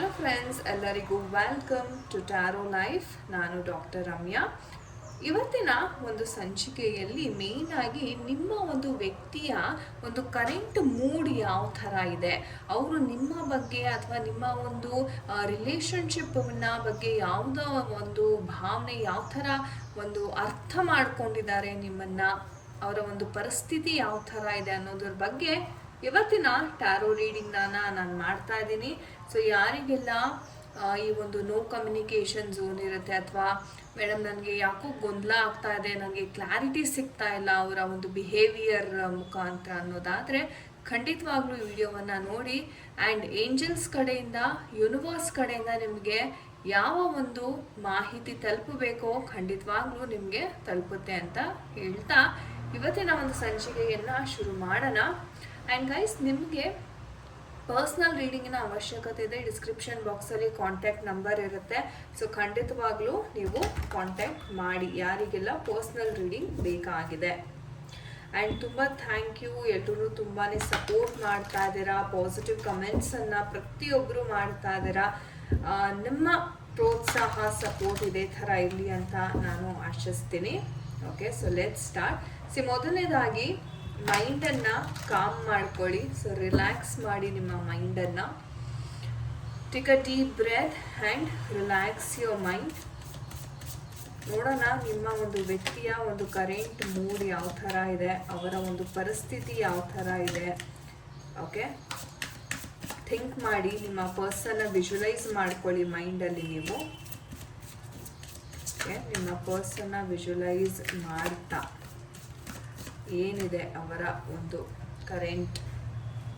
Hello friends ಎಲ್ಲರಿಗೂ welcome to taro life ನಾನು doctor Ramya. ಇವತ್ತಿನ ಒಂದು ಸಂಚಿಕೆಯಲ್ಲಿ ಮೇಯ್ನಾಗಿ ಆಗಿ ನಿಮ್ಮ ಒಂದು ವ್ಯಕ್ತಿಯ ಒಂದು ಕರೆಂಟ್ ಮೂಡ್ ಯಾವ ಥರ ಇದೆ? ಅವರು ನಿಮ್ಮ ಬಗ್ಗೆ ಅಥವಾ ನಿಮ್ಮ ಒಂದು ರಿಲೇಷನ್ಶಿಪ್ನ ಬಗ್ಗೆ ಯಾವುದೋ ಒಂದು ಭಾವನೆ ಯಾವ ಥರ ಒಂದು ಅರ್ಥ ಮಾಡ್ಕೊಂಡಿದ್ದಾರೆ ನಿಮ್ಮನ್ನ? ಅವರ ಒಂದು ಪರಿಸ್ಥಿತಿ ಯಾವ ಥರ ಇದೆ ಅನ್ನೋದ್ರ ಬಗ್ಗೆ ಇವತ್ತಿನ ಟ್ಯಾರೋ ರೀಡಿಂಗ್ನ ನಾನು ಮಾಡ್ತಾ ಇದ್ದೀನಿ. ಸೊ ಯಾರಿಗೆಲ್ಲ ಈ ಒಂದು ನೋ ಕಮ್ಯುನಿಕೇಷನ್ ಝೋನ್ ಇರುತ್ತೆ ಅಥವಾ ಮೇಡಮ್ ನನಗೆ ಯಾಕೋ ಗೊಂದಲ ಆಗ್ತಾ ಇದೆ, ನನಗೆ ಕ್ಲಾರಿಟಿ ಸಿಗ್ತಾ ಇಲ್ಲ ಅವರ ಒಂದು ಬಿಹೇವಿಯರ್ ಮುಖಾಂತರ ಅನ್ನೋದಾದರೆ ಖಂಡಿತವಾಗ್ಲೂ ವಿಡಿಯೋವನ್ನು ನೋಡಿ. ಆ್ಯಂಡ್ ಏಂಜಲ್ಸ್ ಕಡೆಯಿಂದ ಯೂನಿವರ್ಸ್ ಕಡೆಯಿಂದ ನಿಮಗೆ ಯಾವ ಒಂದು ಮಾಹಿತಿ ತಲುಪಬೇಕೋ ಖಂಡಿತವಾಗ್ಲೂ ನಿಮಗೆ ತಲುಪುತ್ತೆ ಅಂತ ಹೇಳ್ತಾ ಇವತ್ತಿನ ಒಂದು ಸಂಚಿಕೆಯನ್ನು ಶುರು ಮಾಡೋಣ. ಆ್ಯಂಡ್ ಗೈಸ್ ನಿಮಗೆ ಪರ್ಸ್ನಲ್ ರೀಡಿಂಗಿನ ಅವಶ್ಯಕತೆ ಇದೆ ಡಿಸ್ಕ್ರಿಪ್ಷನ್ ಬಾಕ್ಸಲ್ಲಿ ಕಾಂಟ್ಯಾಕ್ಟ್ ನಂಬರ್ ಇರುತ್ತೆ. ಸೊ ಖಂಡಿತವಾಗ್ಲೂ ನೀವು ಕಾಂಟ್ಯಾಕ್ಟ್ ಮಾಡಿ, ಯಾರಿಗೆಲ್ಲ ಪರ್ಸ್ನಲ್ ರೀಡಿಂಗ್ ಬೇಕಾಗಿದೆ. ಆ್ಯಂಡ್ ತುಂಬ ಥ್ಯಾಂಕ್ ಯು ಎಲ್ಲರೂ ತುಂಬಾ ಸಪೋರ್ಟ್ ಮಾಡ್ತಾ ಇದ್ದೀರಾ ಪಾಸಿಟಿವ್ ಕಮೆಂಟ್ಸನ್ನು ಪ್ರತಿಯೊಬ್ಬರು ಮಾಡ್ತಾ ಇದ್ದೀರಾ. ನಿಮ್ಮ ಪ್ರೋತ್ಸಾಹ ಸಪೋರ್ಟ್ ಇದೇ ಥರ ಇರಲಿ ಅಂತ ನಾನು ಆಶಿಸ್ತೀನಿ. Okay so let start see ಮೊದಲನೇದಾಗಿ ಮೈಂಡನ್ನು ಕಾಮ್ ಮಾಡ್ಕೊಳ್ಳಿ. ಸೊ ರಿಲ್ಯಾಕ್ಸ್ ಮಾಡಿ ನಿಮ್ಮ ಮೈಂಡನ್ನು. Take a deep breath and relax your mind ನೋಡೋಣ, ನಿಮ್ಮ ಒಂದು ವ್ಯಕ್ತಿಯ ಒಂದು ಕರೆಂಟ್ ಮೂಡ್ ಯಾವ ಥರ ಇದೆ, ಅವರ ಒಂದು ಪರಿಸ್ಥಿತಿ ಯಾವ ಥರ ಇದೆ. ಓಕೆ ಥಿಂಕ್ ಮಾಡಿ, ನಿಮ್ಮ ಪರ್ಸನ್ನ ವಿಜುವಲೈಸ್ ಮಾಡ್ಕೊಳ್ಳಿ ಮೈಂಡಲ್ಲಿ ನೀವು. ಓಕೆ ನಿಮ್ಮ ಪರ್ಸನ್ನ ವಿಜುವಲೈಸ್ ಮಾಡ್ತಾ. ಏನಿದೆ ಅವರ ಒಂದು ಕರೆಂಟ್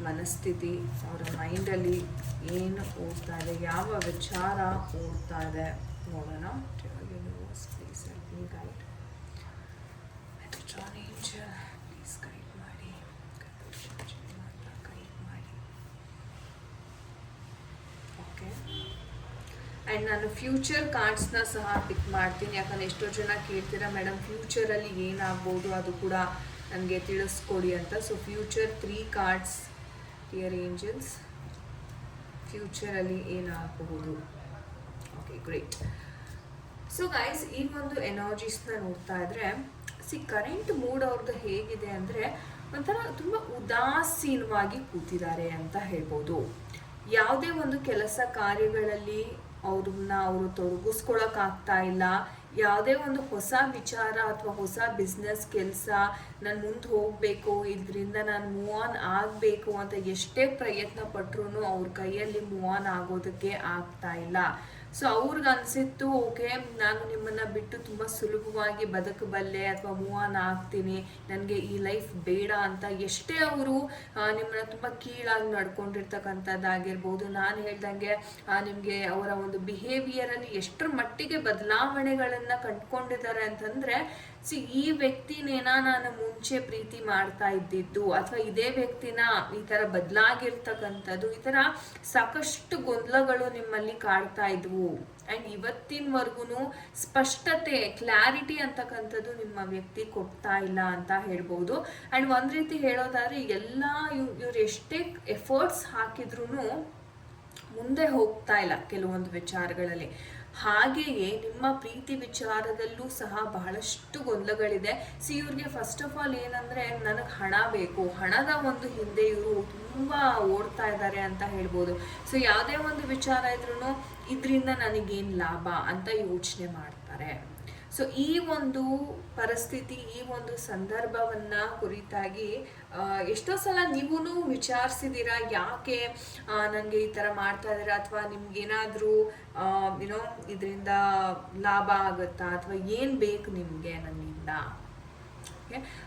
ಮನಸ್ಥಿತಿ, ಅವರ ಮೈಂಡಲ್ಲಿ ಏನು ಓಡ್ತಾ ಇದೆ, ಯಾವ ವಿಚಾರ ಓದ್ತಾ ಇದೆ, ನೋಡೋಣ. ಪ್ಲೀಸ್ ಮಾಡಿ ಮಾಡಿ. ಓಕೆ ಆ್ಯಂಡ್ ನಾನು ಫ್ಯೂಚರ್ ಕಾರ್ಡ್ಸ್ನ ಸಹ ಪಿಕ್ ಮಾಡ್ತೀನಿ. ಯಾಕಂದರೆ ಎಷ್ಟೋ ಜನ ಕೇಳ್ತೀರಾ ಮೇಡಮ್ ಫ್ಯೂಚರಲ್ಲಿ ಏನಾಗ್ಬೋದು ಅದು ಕೂಡ ನನಗೆ ತಿಳಿಸ್ಕೊಡಿ ಅಂತ. So future three cards dear angels ಫ್ಯೂಚರಲ್ಲಿ ಏನಾಗಬಹುದು? ಓಕೆ ಗ್ರೇಟ್ ಸೊ ಗೈಸ್ ಈ ಒಂದು ಎನರ್ಜೀಸ್ನ ನೋಡ್ತಾ ಇದ್ರೆ ಸಿ ಕರೆಂಟ್ ಮೂಡ್ ಅವ್ರದ್ದು ಹೇಗಿದೆ ಅಂದರೆ, ಒಂಥರ ತುಂಬ ಉದಾಸೀನವಾಗಿ ಕೂತಿದ್ದಾರೆ ಅಂತ ಹೇಳ್ಬೋದು. ಯಾವುದೇ ಒಂದು ಕೆಲಸ ಕಾರ್ಯಗಳಲ್ಲಿ ಅವ್ರನ್ನ ಅವರು ತೊಡಗಿಸ್ಕೊಳಕ್ಕಾಗ್ತಾ ಇಲ್ಲ. ಯಾವುದೇ ಒಂದು ಹೊಸ ವಿಚಾರ ಅಥವಾ ಹೊಸ ಬಿಸ್ನೆಸ್ ಕೆಲಸ, ನಾನು ಮುಂದೆ ಹೋಗಬೇಕು, ಇದರಿಂದ ನಾನು ಮೂವ್ ಆನ್ ಆಗಬೇಕು ಅಂತ ಎಷ್ಟೇ ಪ್ರಯತ್ನ ಪಟ್ರು ಅವ್ರ ಕೈಯಲ್ಲಿ ಮೂವ್ ಆನ್ ಆಗೋದಕ್ಕೆ ಆಗ್ತಾ ಇಲ್ಲ. ಸೊ ಅವ್ರಿಗೆ ಅನಿಸಿತ್ತು, ಓಕೆ, ನಾನು ನಿಮ್ಮನ್ನ ಬಿಟ್ಟು ತುಂಬ ಸುಲಭವಾಗಿ ಬದುಕಬಲ್ಲೆ ಅಥವಾ ಮೂವ್ ಆನ್ ಆಗ್ತೀನಿ. ನನಗೆ ಈ ಲೈಫ್ ಬೇಡ ಅಂತ. ಎಷ್ಟೇ ಅವರು ನಿಮ್ಮನ್ನ ತುಂಬ ಕೀಳಾಗಿ ನಡ್ಕೊಂಡಿರ್ತಕ್ಕಂಥದ್ದಾಗಿರ್ಬೋದು. ನಾನು ಹೇಳ್ದಂಗೆ ನಿಮಗೆ ಅವರ ಒಂದು ಬಿಹೇವಿಯರಲ್ಲಿ ಎಷ್ಟರ ಮಟ್ಟಿಗೆ ಬದಲಾವಣೆಗಳನ್ನು ಕಂಡುಕೊಂಡಿದ್ದಾರೆ ಅಂತಂದರೆ, ಸಿ, ಈ ವ್ಯಕ್ತಿನೇನ ನಾನು ಮುಂಚೆ ಪ್ರೀತಿ ಮಾಡ್ತಾ ಇದ್ದಿದ್ದು ಅಥವಾ ಇದೇ ವ್ಯಕ್ತಿನ ಈ ಥರ ಬದಲಾಗಿರ್ತಕ್ಕಂಥದ್ದು, ಈ ಥರ ಸಾಕಷ್ಟು ಗೊಂದಲಗಳು ನಿಮ್ಮಲ್ಲಿ ಕಾಡ್ತಾ ಇದ್ವು. ಆ್ಯಂಡ್ ಇವತ್ತಿನವರೆಗೂ ಸ್ಪಷ್ಟತೆ ಕ್ಲಾರಿಟಿ ಅಂತಕ್ಕಂಥದ್ದು ನಿಮ್ಮ ವ್ಯಕ್ತಿ ಕೊಡ್ತಾ ಇಲ್ಲ ಅಂತ ಹೇಳ್ಬೋದು. ಆ್ಯಂಡ್ ಒಂದು ರೀತಿ ಹೇಳೋದಾದ್ರೆ, ಎಲ್ಲ ಇವ್, ಇವ್ರು ಎಷ್ಟೇ ಎಫರ್ಟ್ಸ್ ಹಾಕಿದ್ರೂ ಮುಂದೆ ಹೋಗ್ತಾ ಇಲ್ಲ ಕೆಲವೊಂದು ವಿಚಾರಗಳಲ್ಲಿ. ಹಾಗೆಯೇ ನಿಮ್ಮ ಪ್ರೀತಿ ವಿಚಾರದಲ್ಲೂ ಸಹ ಬಹಳಷ್ಟು ಗೊಂದಲಗಳಿದೆ. ಸಿ ಇವ್ರಿಗೆ ಫಸ್ಟ್ ಆಫ್ ಆಲ್ ಏನಂದ್ರೆ, ನನಗೆ ಹಣ ಬೇಕು. ಹಣದ ಒಂದು ಹಿಂದೆ ಇವರು ತುಂಬ ಓಡ್ತಾ ಇದ್ದಾರೆ ಅಂತ ಹೇಳ್ಬೋದು. ಸೊ ಯಾವುದೇ ಒಂದು ವಿಚಾರ ಇದ್ರೂ ಇದರಿಂದ ನನಗೇನು ಲಾಭ ಅಂತ ಯೋಚನೆ ಮಾಡ್ತಾರೆ. ಸೊ ಈ ಒಂದು ಪರಿಸ್ಥಿತಿ, ಈ ಒಂದು ಸಂದರ್ಭವನ್ನ ಕುರಿತಾಗಿ ಎಷ್ಟೋ ಸಲ ನೀವೂ ವಿಚಾರಿಸಿದ್ದೀರಾ ಯಾಕೆ ನನಗೆ ಈ ಥರ ಮಾಡ್ತಾ ಇದ್ದೀರಾ? ಅಥವಾ ನಿಮ್ಗೇನಾದರೂ ಏನೋ ಇದರಿಂದ ಲಾಭ ಆಗುತ್ತಾ? ಅಥವಾ ಏನು ಬೇಕು ನಿಮಗೆ ನನ್ನಿಂದ?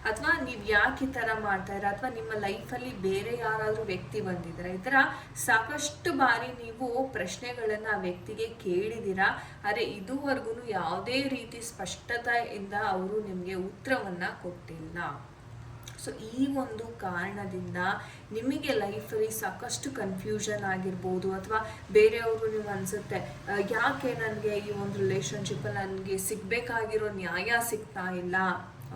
ಅಥವಾ ನೀವು ಯಾಕೆ ಈ ಥರ ಮಾಡ್ತಾ ಇದ್ದೀರಾ? ಅಥವಾ ನಿಮ್ಮ ಲೈಫಲ್ಲಿ ಬೇರೆ ಯಾರಾದರೂ ವ್ಯಕ್ತಿ ಬಂದಿದ್ದೀರಾ? ಈ ಥರ ಸಾಕಷ್ಟು ಬಾರಿ ನೀವು ಪ್ರಶ್ನೆಗಳನ್ನು ಆ ವ್ಯಕ್ತಿಗೆ ಕೇಳಿದ್ದೀರಾ? ಆದರೆ ಇದುವರೆಗೂ ಯಾವುದೇ ರೀತಿ ಸ್ಪಷ್ಟತೆಯಿಂದ ಅವರು ನಿಮಗೆ ಉತ್ತರವನ್ನು ಕೊಟ್ಟಿಲ್ಲ. ಸೊ ಈ ಒಂದು ಕಾರಣದಿಂದ ನಿಮಗೆ ಲೈಫಲ್ಲಿ ಸಾಕಷ್ಟು ಕನ್ಫ್ಯೂಷನ್ ಆಗಿರ್ಬೋದು, ಅಥವಾ ಬೇರೆಯವರು ನಿಮ್ಗೆ ಅನಿಸುತ್ತೆ ಯಾಕೆ ನನಗೆ ಈ ಒಂದು ರಿಲೇಶನ್ಶಿಪ್ಪಲ್ಲಿ ನನಗೆ ಸಿಗಬೇಕಾಗಿರೋ ನ್ಯಾಯ ಸಿಗ್ತಾ ಇಲ್ಲ?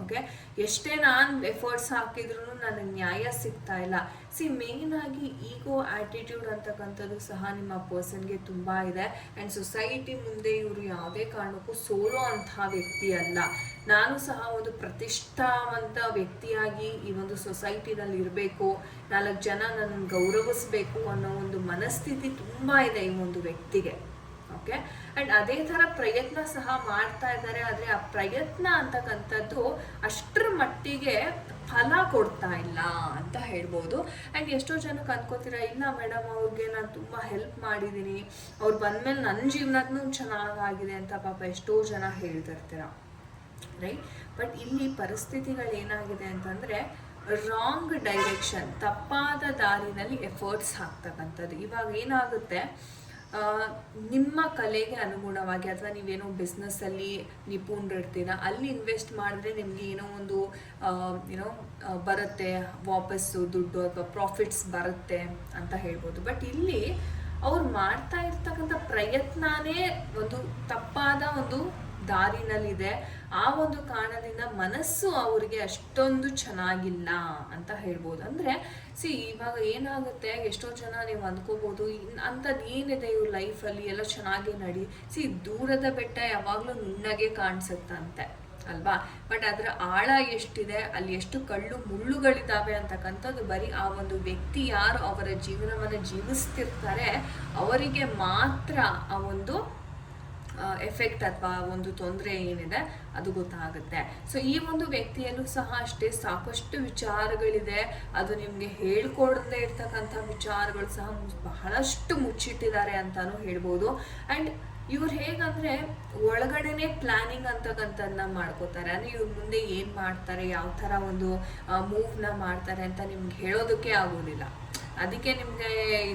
ಓಕೆ? ಎಷ್ಟೇ ನಾನು ಎಫರ್ಟ್ಸ್ ಹಾಕಿದ್ರು ನನಗೆ ನ್ಯಾಯ ಸಿಗ್ತಾ ಇಲ್ಲ. ಸಿ ಮೇನ್ ಆಗಿ ಈಗೋ ಆಟಿಟ್ಯೂಡ್ ಅಂತಕ್ಕಂಥದ್ದು ಸಹ ನಿಮ್ಮ ಪರ್ಸನ್ಗೆ ತುಂಬ ಇದೆ. ಆ್ಯಂಡ್ ಸೊಸೈಟಿ ಮುಂದೆ ಇವರು ಯಾವುದೇ ಕಾರಣಕ್ಕೂ ಸೋಲೋ ಅಂತಹ ವ್ಯಕ್ತಿ ಅಲ್ಲ. ನಾನು ಸಹ ಒಂದು ಪ್ರತಿಷ್ಠಾವಂತ ವ್ಯಕ್ತಿಯಾಗಿ ಈ ಒಂದು ಸೊಸೈಟಿನಲ್ಲಿ ಇರಬೇಕು. ನಾಲ್ಕು ಜನ ನನ್ನ ಗೌರವಿಸ್ಬೇಕು ಅನ್ನೋ ಒಂದು ಮನಸ್ಥಿತಿ ತುಂಬ ಇದೆ ಈ ಒಂದು ವ್ಯಕ್ತಿಗೆ. ಓಕೆ? ಆ್ಯಂಡ್ ಅದೇ ತರ ಪ್ರಯತ್ನ ಸಹ ಮಾಡ್ತಾ ಇದ್ದಾರೆ. ಆದ್ರೆ ಆ ಪ್ರಯತ್ನ ಅಂತಕ್ಕಂಥದ್ದು ಅಷ್ಟರ ಮಟ್ಟಿಗೆ ಫಲ ಕೊಡ್ತಾ ಇಲ್ಲ ಅಂತ ಹೇಳ್ಬೋದು. ಆ್ಯಂಡ್ ಎಷ್ಟೋ ಜನಕ್ಕೆ ಅನ್ಕೋತೀರಾ, ಇಲ್ಲ ಮೇಡಮ್ ಅವ್ರಿಗೆ ನಾನು ತುಂಬ ಹೆಲ್ಪ್ ಮಾಡಿದ್ದೀನಿ ಅವ್ರು ಬಂದಮೇಲೆ ನನ್ನ ಜೀವನದೂ ಚೆನ್ನಾಗಾಗಿದೆ ಅಂತ ಪಾಪ ಎಷ್ಟೋ ಜನ ಹೇಳ್ತಿರ್ತೀರ. ರೈಟ್ ಬಟ್ ಇಲ್ಲಿ ಪರಿಸ್ಥಿತಿಗಳು ಏನಾಗಿದೆ ಅಂತಂದರೆ ರಾಂಗ್ ಡೈರೆಕ್ಷನ್ ತಪ್ಪಾದ ದಾರಿನಲ್ಲಿ ಎಫರ್ಟ್ಸ್ ಹಾಕ್ತಕ್ಕಂಥದ್ದು ಇವಾಗ ಏನಾಗುತ್ತೆ? ನಿಮ್ಮ ಕಲೆಗೆ ಅನುಗುಣವಾಗಿ ಅಥವಾ ನೀವೇನೋ ಬಿಸ್ನೆಸ್ಸಲ್ಲಿ ನಿಪುಣರಿರ್ತೀರ? ಅಲ್ಲಿ ಇನ್ವೆಸ್ಟ್ ಮಾಡಿದ್ರೆ ನಿಮಗೆ ಏನೋ ಒಂದು ಏನೋ ಬರುತ್ತೆ, ವಾಪಸ್ಸು ದುಡ್ಡು ಅಥವಾ ಪ್ರಾಫಿಟ್ಸ್ ಬರುತ್ತೆ ಅಂತ ಹೇಳ್ಬೋದು. ಬಟ್ ಇಲ್ಲಿ ಅವ್ರು ಮಾಡ್ತಾ ಇರ್ತಕ್ಕಂಥ ಪ್ರಯತ್ನನೇ ಒಂದು ತಪ್ಪಾದ ಒಂದು ದಾರಿನಲ್ಲಿದೆ. ಆ ಒಂದು ಕಾರಣದಿಂದ ಮನಸ್ಸು ಅವರಿಗೆ ಅಷ್ಟೊಂದು ಚೆನ್ನಾಗಿಲ್ಲ ಅಂತ ಹೇಳ್ಬೋದು. ಅಂದ್ರೆ, ಸಿ, ಇವಾಗ ಏನಾಗುತ್ತೆ? ಎಷ್ಟೋ ಜನ ನೀವು ಅಂದ್ಕೋಬೋದು ಅಂಥದ್ದು ಏನಿದೆ ಇವ್ರ ಲೈಫಲ್ಲಿ? ಎಲ್ಲ ಚೆನ್ನಾಗಿ ನಡಿ. ಸಿ, ದೂರದ ಬೆಟ್ಟ ಯಾವಾಗಲೂ ನುಣ್ಣಗೆ ಕಾಣಿಸುತ್ತಂತೆ, ಅಲ್ವಾ? ಬಟ್ ಅದರ ಆಳ ಎಷ್ಟಿದೆ? ಅಲ್ಲಿ ಎಷ್ಟು ಕಳ್ಳು ಮುಳ್ಳುಗಳಿದ್ದಾವೆ ಅಂತಕ್ಕಂಥದ್ದು ಬರೀ ಆ ಒಂದು ವ್ಯಕ್ತಿ ಯಾರು ಅವರ ಜೀವನವನ್ನು ಜೀವಿಸ್ತಿರ್ತಾರೆ, ಅವರಿಗೆ ಮಾತ್ರ ಆ ಒಂದು ಎಫೆಕ್ಟ್ ಅಥವಾ ಒಂದು ತೊಂದರೆ ಏನಿದೆ, ಅದು ಗೊತ್ತಾಗುತ್ತೆ. ಸೊ ಈ ಒಂದು ವ್ಯಕ್ತಿಯಲ್ಲೂ ಸಹ ಅಷ್ಟೇ ಸಾಕಷ್ಟು ವಿಚಾರಗಳಿದೆ. ಅದು ನಿಮಗೆ ಹೇಳ್ಕೊಡದೇ ಇರ್ತಕ್ಕಂಥ ವಿಚಾರಗಳು ಸಹ ಬಹಳಷ್ಟು ಮುಚ್ಚಿಟ್ಟಿದ್ದಾರೆ ಅಂತಾನು ಹೇಳ್ಬೋದು. ಆ್ಯಂಡ್ ಇವ್ರು ಹೇಗಂದ್ರೆ ಒಳಗಡೆನೆ ಪ್ಲಾನಿಂಗ್ ಅಂತಕ್ಕಂಥದ್ದನ್ನ ಮಾಡ್ಕೋತಾರೆ. ಅಂದ್ರೆ ಇವ್ರ ಮುಂದೆ ಏನ್ ಮಾಡ್ತಾರೆ ಯಾವ ತರ ಒಂದು ಮೂವ್ನ ಮಾಡ್ತಾರೆ ಅಂತ ನಿಮ್ಗೆ ಹೇಳೋದಕ್ಕೆ ಆಗೋದಿಲ್ಲ. ಅದಕ್ಕೆ ನಿಮಗೆ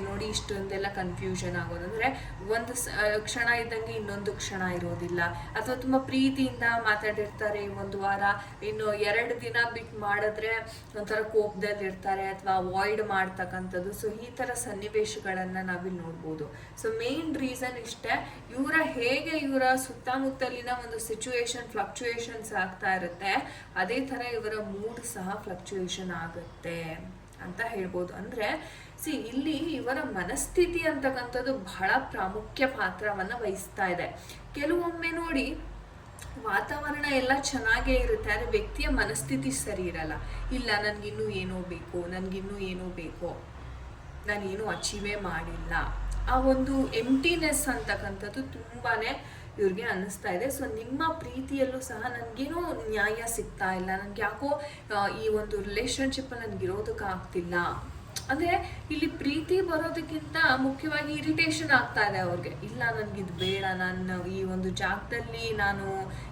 ನೋಡಿ ಇಷ್ಟೊಂದೆಲ್ಲ ಕನ್ಫ್ಯೂಷನ್ ಆಗೋದು. ಅಂದರೆ ಒಂದು ಕ್ಷಣ ಇದ್ದಂಗೆ ಇನ್ನೊಂದು ಕ್ಷಣ ಇರೋದಿಲ್ಲ. ಅಥವಾ ತುಂಬ ಪ್ರೀತಿಯಿಂದ ಮಾತಾಡಿರ್ತಾರೆ ಒಂದು ವಾರ. ಇನ್ನು ಎರಡು ದಿನ ಬಿಟ್ಟು ಮಾಡಿದ್ರೆ ಒಂಥರ ಕೋಪದಲ್ಲಿ ಇರ್ತಾರೆ ಅಥವಾ ಅವಾಯ್ಡ್ ಮಾಡ್ತಕ್ಕಂಥದ್ದು. ಸೊ ಈ ಥರ ಸನ್ನಿವೇಶಗಳನ್ನು ನಾವಿಲ್ಲಿ ನೋಡ್ಬೋದು. ಸೊ ಮೇನ್ ರೀಸನ್ ಇಷ್ಟೇ, ಇವರ ಹೇಗೆ ಇವರ ಸುತ್ತಮುತ್ತಲಿನ ಒಂದು ಸಿಚುವೇಶನ್ ಫ್ಲಕ್ಚುಯೇಷನ್ಸ್ ಆಗ್ತಾ ಇರುತ್ತೆ, ಅದೇ ಥರ ಇವರ ಮೂಡ್ ಸಹ ಫ್ಲಕ್ಚುಯೇಷನ್ ಆಗುತ್ತೆ. ಅಂತ ಹೇಳ್ಬೋದು. ಅಂದ್ರೆ ಸಿ ಇಲ್ಲಿ ಇವರ ಮನಸ್ಥಿತಿ ಅಂತಕ್ಕಂಥದ್ದು ಬಹಳ ಪ್ರಾಮುಖ್ಯ ಪಾತ್ರವನ್ನು ವಹಿಸ್ತಾ ಇದೆ. ಕೆಲವೊಮ್ಮೆ ನೋಡಿ, ವಾತಾವರಣ ಎಲ್ಲ ಚೆನ್ನಾಗೇ ಇರುತ್ತೆ, ಆದರೆ ವ್ಯಕ್ತಿಯ ಮನಸ್ಥಿತಿ ಸರಿ ಇರಲ್ಲ. ಇಲ್ಲ ನನಗಿನ್ನೂ ಏನೋ ಬೇಕು ನನಗಿನ್ನೂ ಏನೋ ಬೇಕು, ನಾನೇನು ಅಚೀವೇ ಮಾಡಿಲ್ಲ. ಆ ಒಂದು ಎಂಟಿನೆಸ್ ಅಂತಕ್ಕಂಥದ್ದು ತುಂಬಾನೇ ಇವ್ರಿಗೆ ಅನ್ನಿಸ್ತಾ ಇದೆ. ಸೊ ನಿಮ್ಮ ಪ್ರೀತಿಯಲ್ಲೂ ಸಹ ನನಗೇನೋ ನ್ಯಾಯ ಸಿಗ್ತಾ ಇಲ್ಲ. ನನಗೆ ಯಾಕೋ ಈ ಒಂದು ರಿಲೇಷನ್ಶಿಪ್ಪಲ್ಲಿ ನನಗೆ ಇರೋದಕ್ಕಾಗ್ತಿಲ್ಲ ಅಂದ್ರೆ ಇಲ್ಲಿ ಪ್ರೀತಿ ಬರೋದಕ್ಕಿಂತ ಮುಖ್ಯವಾಗಿ ಇರಿಟೇಷನ್ ಆಗ್ತಾ ಇದೆ ಅವ್ರಿಗೆ. ಇಲ್ಲ ನನ್ಗಿದು ಬೇಡ. ನಾನು ಈ ಒಂದು ಜಾಗದಲ್ಲಿ ನಾನು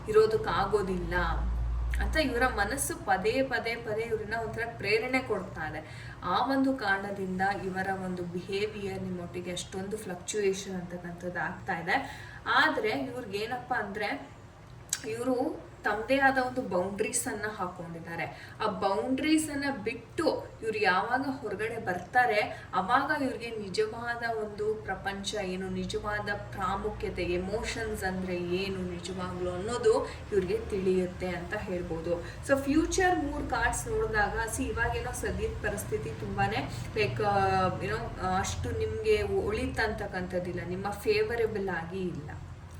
ಇರೋದಕ್ಕಾಗೋದಿಲ್ಲ ಅಂತ ಇವರ ಮನಸ್ಸು ಪದೇ ಪದೇ ಪದೇ ಇವ್ರನ್ನ ಒಂಥರ ಪ್ರೇರಣೆ ಕೊಡ್ತಾ ಇದೆ. ಆ ಒಂದು ಕಾರಣದಿಂದ ಇವರ ಒಂದು ಬಿಹೇವಿಯರ್ ನಿಮ್ಮೊಟ್ಟಿಗೆ ಅಷ್ಟೊಂದು ಫ್ಲಕ್ಚುಯೇಷನ್ ಅಂತಕ್ಕಂಥದ್ದು ಆಗ್ತಾ ಇದೆ. ಆದರೆ ಇವ್ರಿಗೇನಪ್ಪ ಅಂದರೆ ಇವರು ತಮ್ಮದೇ ಆದ ಒಂದು ಬೌಂಡ್ರೀಸ್ ಅನ್ನ ಹಾಕೊಂಡಿದ್ದಾರೆ. ಆ ಬೌಂಡ್ರೀಸ್ ಅನ್ನ ಬಿಟ್ಟು ಇವ್ರು ಯಾವಾಗ ಹೊರಗಡೆ ಬರ್ತಾರೆ, ಅವಾಗ ಇವ್ರಿಗೆ ನಿಜವಾದ ಒಂದು ಪ್ರಪಂಚ ಏನು, ನಿಜವಾದ ಪ್ರಾಮುಖ್ಯತೆ ಎಮೋಷನ್ಸ್ ಅಂದ್ರೆ ಏನು, ನಿಜವಾಗ್ಲೂ ಅನ್ನೋದು ಇವ್ರಿಗೆ ತಿಳಿಯುತ್ತೆ ಅಂತ ಹೇಳ್ಬೋದು. ಸೊ ಫ್ಯೂಚರ್ ಮೂರ್ ಕಾರ್ಡ್ಸ್ ನೋಡಿದಾಗ ಸಿ ಇವಾಗೇನೋ ಸದ್ಯದ ಪರಿಸ್ಥಿತಿ ತುಂಬಾನೇ ಲೈಕ್ ಏನೋ ಅಷ್ಟು ನಿಮ್ಗೆ ಒಳಿತಂತಕ್ಕಂಥದ್ದಿಲ್ಲ, ನಿಮ್ಮ ಫೇವರೇಬಲ್ ಆಗಿ ಇಲ್ಲ,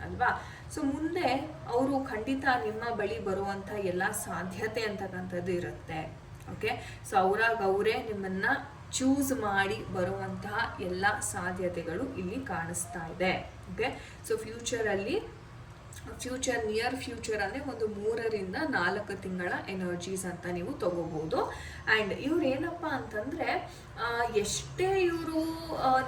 ಅಲ್ವಾ? ಸೊ ಮುಂದೆ ಅವರು ಖಂಡಿತ ನಿಮ್ಮ ಬಳಿ ಬರುವಂಥ ಎಲ್ಲ ಸಾಧ್ಯತೆ ಅಂತಕ್ಕಂಥದ್ದು ಇರುತ್ತೆ. ಓಕೆ ಸೊ ಅವರಾಗ ಅವರೇ ನಿಮ್ಮನ್ನ ಚೂಸ್ ಮಾಡಿ ಬರುವಂತಹ ಎಲ್ಲ ಸಾಧ್ಯತೆಗಳು ಇಲ್ಲಿ ಕಾಣಿಸ್ತಾ ಇದೆ. ಓಕೆ ಸೊ ಫ್ಯೂಚರಲ್ಲಿ ಫ್ಯೂಚರ್ ನಿಯರ್ ಫ್ಯೂಚರ್ ಅಂದರೆ ಒಂದು ಮೂರರಿಂದ ನಾಲ್ಕು ತಿಂಗಳ ಎನರ್ಜೀಸ್ ಅಂತ ನೀವು ತಗೋಬಹುದು ಆ್ಯಂಡ್ ಇವ್ರು ಏನಪ್ಪ ಅಂತಂದರೆ ಎಷ್ಟೇ ಇವರು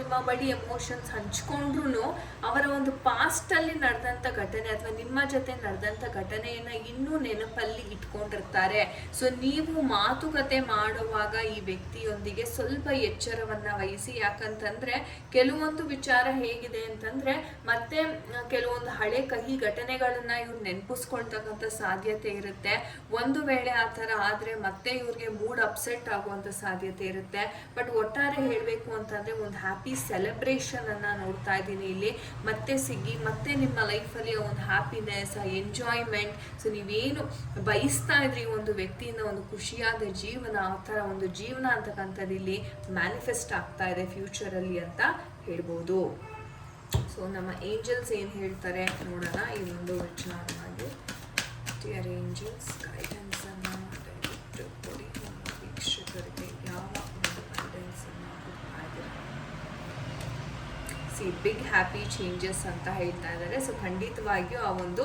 ನಿಮ್ಮ ಬಳಿ ಎಮೋಷನ್ಸ್ ಹಂಚ್ಕೊಂಡ್ರು ಅವರ ಒಂದು ಪಾಸ್ಟಲ್ಲಿ ನಡೆದಂಥ ಘಟನೆ ಅಥವಾ ನಿಮ್ಮ ಜೊತೆ ನಡೆದಂಥ ಘಟನೆಯನ್ನು ಇನ್ನೂ ನೆನಪಲ್ಲಿ ಇಟ್ಕೊಂಡಿರ್ತಾರೆ. ಸೊ ನೀವು ಮಾತುಕತೆ ಮಾಡುವಾಗ ಈ ವ್ಯಕ್ತಿಯೊಂದಿಗೆ ಸ್ವಲ್ಪ ಎಚ್ಚರವನ್ನ ವಹಿಸಿ. ಯಾಕಂತಂದರೆ, ಕೆಲವೊಂದು ವಿಚಾರ ಹೇಗಿದೆ ಅಂತಂದ್ರೆ, ಮತ್ತೆ ಕೆಲವೊಂದು ಹಳೆ ಕಹಿ ಘಟನೆಗಳನ್ನ ಇವ್ರು ನೆನಪಿಸ್ಕೊಳ್ತಕ್ಕಂಥ ಸಾಧ್ಯತೆ ಇರುತ್ತೆ. ಒಂದು ವೇಳೆ ಆ ಥರ ಆದರೆ ಮತ್ತೆ ಇವ್ರಿಗೆ ಮೂಡ್ ಅಪ್ಸೆಟ್ ಆಗುವಂಥ ಸಾಧ್ಯತೆ ಇರುತ್ತೆ. ಬಟ್ ಒಟ್ಟಾರೆ ಹೇಳಬೇಕು ಅಂತಂದರೆ ಒಂದು ಹ್ಯಾಪಿ ಸೆಲೆಬ್ರೇಷನ್ ಅನ್ನ ನೋಡ್ತಾ ಇದ್ದೀನಿ ಇಲ್ಲಿ. ಮತ್ತೆ ಸಿಗ್ಗಿ, ಮತ್ತೆ ನಿಮ್ಮ ಲೈಫಲ್ಲಿ ಒಂದು ಹ್ಯಾಪಿನೆಸ್ ಆ ಎಂಜಾಯ್ಮೆಂಟ್ ಸೊ ನೀವೇನು ಬಯಸ್ತಾ ಇದ್ರಿ ಒಂದು ವ್ಯಕ್ತಿಯಿಂದ ಒಂದು ಖುಷಿಯಾದ ಜೀವನ, ಆ ಥರ ಒಂದು ಜೀವನ ಅಂತಕ್ಕಂಥದ್ದು ಇಲ್ಲಿ ಮ್ಯಾನಿಫೆಸ್ಟ್ ಆಗ್ತಾ ಇದೆ ಫ್ಯೂಚರಲ್ಲಿ ಅಂತ ಹೇಳ್ಬೋದು. ಸೊ ನಮ್ಮ ಏಂಜಲ್ಸ್ ಏನು ಹೇಳ್ತಾರೆ ನೋಡೋಣ, ಈ ಒಂದು ವಿಚಾರವಾಗಿ ಡಿಯರ್ ಏಂಜಲ್ಸ್ ಗೈಡೆನ್ಸನ್ನು ದಯವಿಟ್ಟು ಕೊಡಿ. ನಮ್ಮ ವೀಕ್ಷಕರಿಗೆ ಯಾವ ಒಂದು ಗೈಡೆನ್ಸನ್ನು ಕೊಡ್ತಾ ಸಿ ಬಿಗ್ ಹ್ಯಾಪಿ ಚೇಂಜಸ್ ಅಂತ ಹೇಳ್ತಾ ಇದ್ದಾರೆ. ಸೊ ಖಂಡಿತವಾಗಿಯೂ ಆ ಒಂದು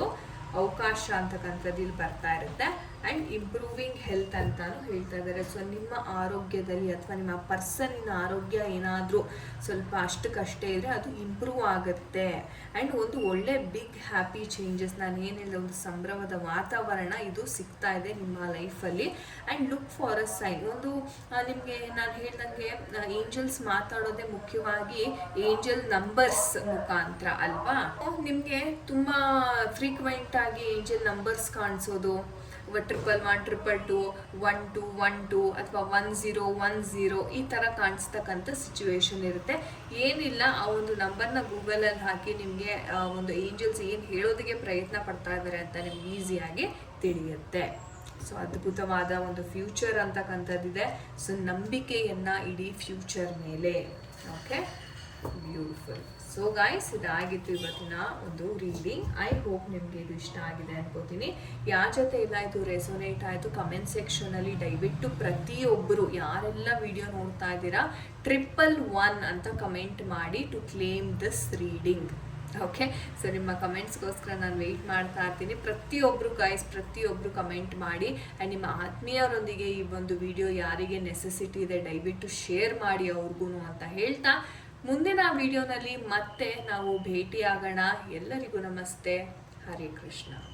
ಅವಕಾಶ ಅಂತಕ್ಕಂಥದ್ದು ಇಲ್ಲಿ ಬರ್ತಾ ಇರುತ್ತೆ. ಆ್ಯಂಡ್ ಇಂಪ್ರೂವಿಂಗ್ ಹೆಲ್ತ್ ಅಂತಾನು ಹೇಳ್ತಾ ಇದ್ದಾರೆ. ಸೊ ನಿಮ್ಮ ಆರೋಗ್ಯದಲ್ಲಿ ಅಥವಾ ನಿಮ್ಮ ಪರ್ಸನಿನ ಆರೋಗ್ಯ ಏನಾದರೂ ಸ್ವಲ್ಪ ಅಷ್ಟಕ್ಕಷ್ಟೇ ಇದ್ದರೆ ಅದು ಇಂಪ್ರೂವ್ ಆಗುತ್ತೆ. ಆ್ಯಂಡ್ ಒಂದು ಒಳ್ಳೆ ಬಿಗ್ ಹ್ಯಾಪಿ ಚೇಂಜಸ್ ನಾನು ಏನಿಲ್ಲ, ಒಂದು ಸಂಭ್ರಮದ ವಾತಾವರಣ ಇದು ಸಿಗ್ತಾ ಇದೆ ನಿಮ್ಮ ಲೈಫಲ್ಲಿ and look for a sign ಒಂದು ನಿಮಗೆ ನಾನು ಹೇಳ್ದಂಗೆ ಏಂಜಲ್ಸ್ ಮಾತಾಡೋದೇ ಮುಖ್ಯವಾಗಿ ಏಂಜಲ್ ನಂಬರ್ಸ್ ಮುಖಾಂತರ ಅಲ್ವಾ? ನಿಮಗೆ ತುಂಬ ಫ್ರೀಕ್ವೆಂಟಾಗಿ angel numbers ಕಾಣಿಸೋದು triple one triple two one two one two ಅಥವಾ ಒನ್ ಝೀರೋ ಒನ್ ಝೀರೋ ಈ ಥರ ಕಾಣಿಸ್ತಕ್ಕಂಥ ಸಿಚುವೇಶನ್ ಇರುತ್ತೆ. ಏನಿಲ್ಲ, ಆ ಒಂದು ನಂಬರ್ನ ಗೂಗಲಲ್ಲಿ ಹಾಕಿ ನಿಮಗೆ ಒಂದು ಏಂಜಲ್ಸ್ ಏನು ಹೇಳೋದಕ್ಕೆ ಪ್ರಯತ್ನ ಪಡ್ತಾ ಇದ್ದಾರೆ ಅಂತ ನಿಮ್ಗೆ ಈಸಿಯಾಗಿ ತಿಳಿಯುತ್ತೆ. ಸೊ ಅದ್ಭುತವಾದ ಒಂದು ಫ್ಯೂಚರ್ ಅಂತಕ್ಕಂಥದ್ದಿದೆ. ಸೊ ನಂಬಿಕೆಯನ್ನ ಇಡೀ ಫ್ಯೂಚರ್ ಮೇಲೆ. ಓಕೆ ಬ್ಯೂಟಿಫುಲ್ ಸೊ ಗಾಯ್ಸ್ ಇದಾಗಿತ್ತು ಇವತ್ತಿನ ಒಂದು ರೀಡಿಂಗ್ ಐ ಹೋಪ್ ನಿಮಗೆ ಇದು ಇಷ್ಟ ಆಗಿದೆ ಅನ್ಕೋತೀನಿ. ಯಾರ ಜೊತೆ ಇದಾಯಿತು ರೆಸೋನೇಟ್ ರೆಸೊನೇಟ್ ಆಯಿತು ಕಮೆಂಟ್ ಸೆಕ್ಷನಲ್ಲಿ ದಯವಿಟ್ಟು ಪ್ರತಿಯೊಬ್ಬರು ಯಾರೆಲ್ಲ ವಿಡಿಯೋ ನೋಡ್ತಾ ಇದ್ದೀರಾ ಟ್ರಿಪಲ್ ಒನ್ ಅಂತ ಕಮೆಂಟ್ ಮಾಡಿ to claim this reading okay so ನಿಮ್ಮ ಕಮೆಂಟ್ಸ್ಗೋಸ್ಕರ ನಾನು ವೆಯ್ಟ್ ಮಾಡ್ತಾ ಇರ್ತೀನಿ. ಪ್ರತಿಯೊಬ್ಬರು ಗೈಸ್ ಪ್ರತಿಯೊಬ್ಬರು ಕಮೆಂಟ್ ಮಾಡಿ ಆ್ಯಂಡ್ ನಿಮ್ಮ ಆತ್ಮೀಯರೊಂದಿಗೆ ಈ ಒಂದು ವಿಡಿಯೋ ಯಾರಿಗೆ ನೆಸೆಸಿಟಿ ಇದೆ, ದಯವಿಟ್ಟು ಶೇರ್ ಮಾಡಿ ಅವ್ರಿಗೂ ಅಂತ ಹೇಳ್ತಾ ಮುಂದಿನ ವಿಡಿಯೋನಲ್ಲಿ ಮತ್ತೆ ನಾವು ಭೇಟಿಯಾಗೋಣ. ಎಲ್ಲರಿಗೂ ನಮಸ್ತೆ. ಹರೇ ಕೃಷ್ಣ.